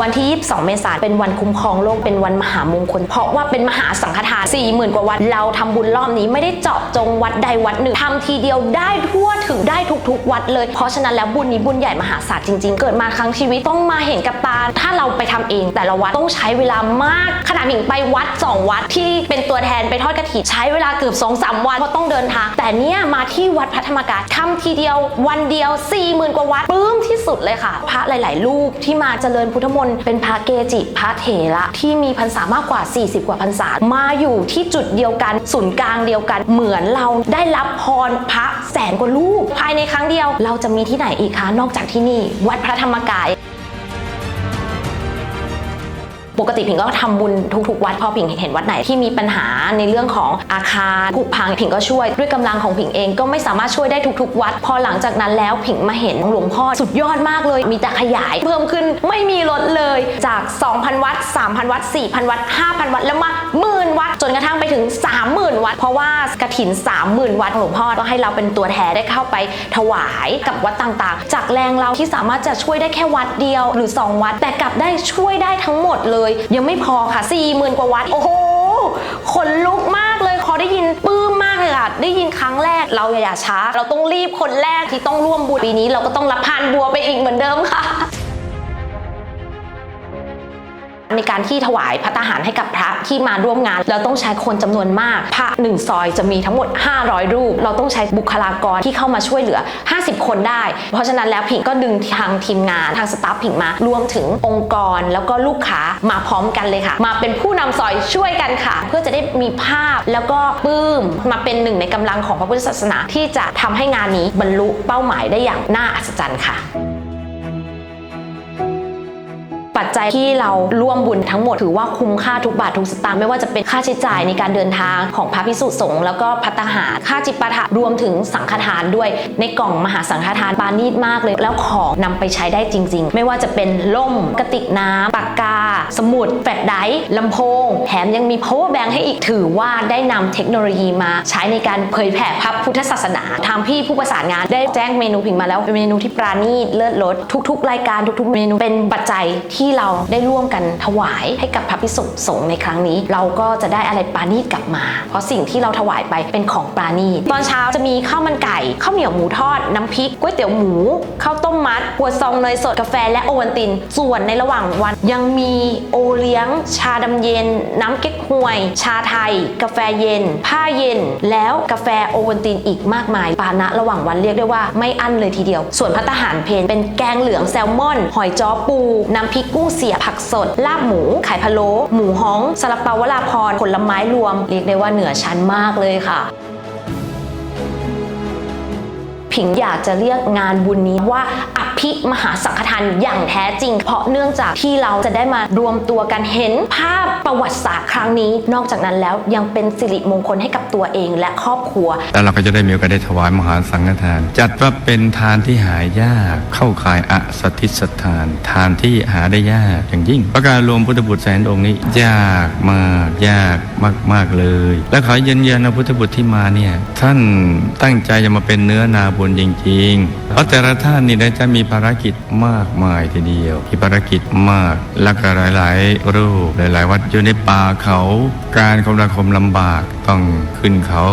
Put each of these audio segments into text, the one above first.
วันที่ 22 เมษายนเป็นวันคุ้มครองโลกเป็นวันมหามงคล เพราะว่าเป็นมหาสังฆทาน 40,000 กว่าวัดเราทำบุญรอบนี้ไม่ได้เจาะจงวัดใดวัดหนึ่งทำทีเดียวได้ทั่วถึงได้ทุกๆ วัดเลย เพราะฉะนั้นแล้วบุญนี้บุญใหญ่มหาศาลจริง ๆ เกิดมาครั้งชีวิตต้องมาเห็นกับตา ถ้าเราไปทำเอง แต่ละวัดต้องใช้เวลามาก ขนาดหญิงไปวัด 2 วัดที่เป็นตัวแทนไปทอดกระถิ่นใช้เวลาเกือบ2-3วันเพราะต้องเดินทาง แต่เนี่ยมาที่วัดพระธรรมกายทำทีเดียววันเดียว 40,000 กว่าวัดปลื้มที่สุดเลยค่ะ พระหลาย ๆ รูปที่มาเจริญพุทธมนต์เป็นพระเกจิพระเถระที่มีพรรษามากกว่า 40 กว่าพรรษา มาอยู่ที่จุดเดียวกันศูนย์กลางเดียวกัน เหมือนเราได้รับพรพระแสนกว่าลูกภายในครั้งเดียว เราจะมีที่ไหนอีกคะนอกจากที่นี่ วัดพระธรรมกาย ปกติผิงก็ทำบุญทุกๆ วัดพอผิงเห็นวัดไหนที่มีปัญหาในเรื่องของอาคารผุพังผิงก็ช่วยด้วยกำลังของผิงเองก็ไม่สามารถช่วยได้ทุกๆ วัด พอหลังจากนั้นแล้วผิงมาเห็นหลวงพ่อสุดยอดมากเลย มีแต่ขยายเพิ่มขึ้นไม่มีลดเลยจาก 2,000 วัด 3,000 วัด 4,000 วัด 5,000 วัดแล้วมาหมื่นวัดจนกระทั่ง ด เพราะว่ากระถิน 30,000 วัดหลวงพ่อก็ให้เราเป็นตัวแทนได้เข้าไปถวายกับวัดต่างๆ จากแรงเราที่สามารถจะช่วยได้แค่วัดเดียวหรือ 2 วัด แต่กลับได้ช่วยได้ทั้งหมดเลย ยังไม่พอค่ะ 40,000 กว่าวัด โอ้โหขนลุกมากเลยพอได้ยินปื้มมากเลยค่ะได้ยินครั้งแรกเราอย่าช้า เราต้องรีบคนแรกที่ต้องร่วมบุญปีนี้ เราก็ต้องรับพานบัวไปอีกเหมือนเดิมค่ะ ในการที่ถวายพระทหารให้กับพระที่มาร่วมงาน เราต้องใช้คนจำนวนมาก พระหนึ่งซอยจะมีทั้งหมด 500 รูป เราต้องใช้บุคลากรที่เข้ามาช่วยเหลือ 50 คนได้ เพราะฉะนั้นแล้วผิงก็ดึงทางทีมงานทางสตาฟผิงมารวมถึงองค์กรแล้วก็ลูกค้ามาพร้อมกันเลยค่ะ มาเป็นผู้นำซอยช่วยกันค่ะ เพื่อจะได้มีภาพแล้วก็ปื้มมาเป็นหนึ่งในกำลังของพระพุทธศาสนาที่จะทำให้งานนี้บรรลุเป้าหมายได้อย่างน่าอัศจรรย์ค่ะ ปัจจัยที่เราร่วมบุญทั้งหมดถือว่าคุ้มค่าทุกบาททุกสตางค์ไม่ว่าจะเป็นค่าใช้จ่ายในการเดินทางของพระพิสุสงฆ์แล้วก็พัตหารค่าจิปาถะรวมถึงสังฆทานด้วย ในกล่องมหาสังฆทานปานีตมากเลย แล้วของนำไปใช้ได้จริง ๆ ไม่ว่าจะเป็นล่มกระติกน้ำปากกา สมุดแฟลชไดร์ลำโพง แถมยังมี power bank ให้อีกถือว่าได้นำเทคโนโลยีมาใช้ในการเผยแผ่พระพุทธศาสนาทางพี่ผู้ประสานงานได้แจ้งเมนูผิงมาแล้วเป็นเมนูที่ปราณีตเลิศรสทุก ๆ รายการทุก ๆ เมนูเป็นปัจจัยที่ที่เราได้ร่วมกันถวายให้กับพระพิสุสงฆ์ในครั้งนี้ เราก็จะได้อะไรปราณีตกลับมา เพราะสิ่งที่เราถวายไปเป็นของปราณีตตอนเช้าจะมีข้าวมันไก่ข้าวเหนียวหมูทอดน้ำพริกก๋วยเตี๋ยวหมูข้าวต้มมัดหัวซองเนยสดกาแฟและโอวัลติน ส่วนในระหว่างวันยังมีโอเลี้ยง ชาดำเย็น น้ำเก๊กฮวย ชาไทย กาแฟเย็น ผ้าเย็น แล้วกาแฟโอวัลตินอีกมากมาย ปานะระหว่างวันเรียกได้ว่าไม่อั้นเลยทีเดียว ส่วนพัตหารเพนเป็นแกงเหลืองแซลมอน หอยจ้อปู น้ำพริกกุ้งเสียบผักสด ลาบหมู ไข่พะโล้หมูฮ้องสลัดเปาวลาพรผลไม้รวม เรียกได้ว่าเหนือชั้นมากเลยค่ะ ผิงอยากจะเรียกงานบุญนี้ว่าอภิมหาสังฆทานอย่างแท้จริง เพราะเนื่องจากที่เราจะได้มารวมตัวกันเห็นภาพประวัติศาสตร์ครั้งนี้ นอกจากนั้นแล้วยังเป็นสิริมงคลให้กับตัวเองและครอบครัว แล้วเราก็จะได้มีโอกาสได้ถวายมหาสังฆทาน จัดว่าเป็นทานที่หายากเข้าข่ายอสติสถาน ทานที่หาได้ยากอย่างยิ่งประการรวมพุทธบุตรแสนองค์นี้ ยากมากยากมากมากเลย และขอเยืนยันนะพุทธบุตรที่มาเนี่ยท่านตั้งใจจะมาเป็นเนื้อนาบุญจริงๆ เพราะแต่ละท่านนี่นะจะมีภารกิจมากมายทีเดียวมีภารกิจมากและก็หลายๆ รูป หลายๆ วัดอยู่ในป่าเขา การคมนาคมลำบากต้องขึ้นเขา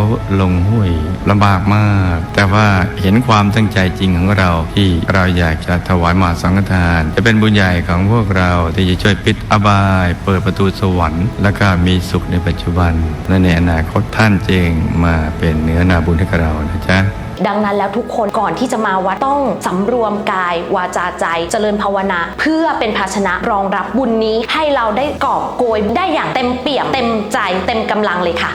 ลงห้วยลำบากมาก แต่ว่าเห็นความตั้งใจจริงของเราที่เราอยากจะถวายมาสังฆทาน จะเป็นบุญใหญ่ของพวกเราที่จะช่วยปิดอบาย เปิดประตูสวรรค์ และก็มีสุขในปัจจุบันและในอนาคตท่านเจงมาเป็นเนื้อนาบุญให้กับเรานะจ๊ะ ดังนั้นแล้วทุกคนก่อนที่จะมาวัดต้องสำรวมกายวาจาใจเจริญภาวนา เพื่อเป็นภาชนะรองรับบุญนี้ให้เราได้กอบโกยได้อย่างเต็มเปี่ยมเต็มใจเต็มกำลังเลยค่ะ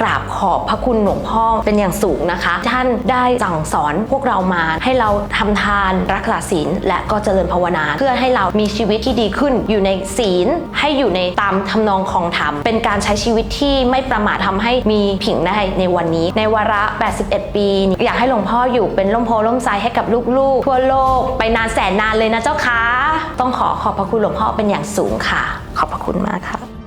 กราบขอบพระคุณหลวงพ่อเป็นอย่างสูงนะคะ ท่านได้สั่งสอนพวกเรามาให้เราทำทานรักษาศีลและก็เจริญภาวนาเพื่อให้เรามีชีวิตที่ดีขึ้นอยู่ในศีล ให้อยู่ในตามทำนองของธรรม เป็นการใช้ชีวิตที่ไม่ประมาททำให้มีผิงได้ในวันนี้ ในวาระ 81 ปี อยากให้หลวงพ่ออยู่เป็นร่มโพล่มไทรให้กับลูกๆ ทั่วโลกไปนานแสนนานเลยนะเจ้าคะต้องขอขอบพระคุณหลวงพ่อเป็นอย่างสูงค่ะ ขอบพระคุณมากค่ะ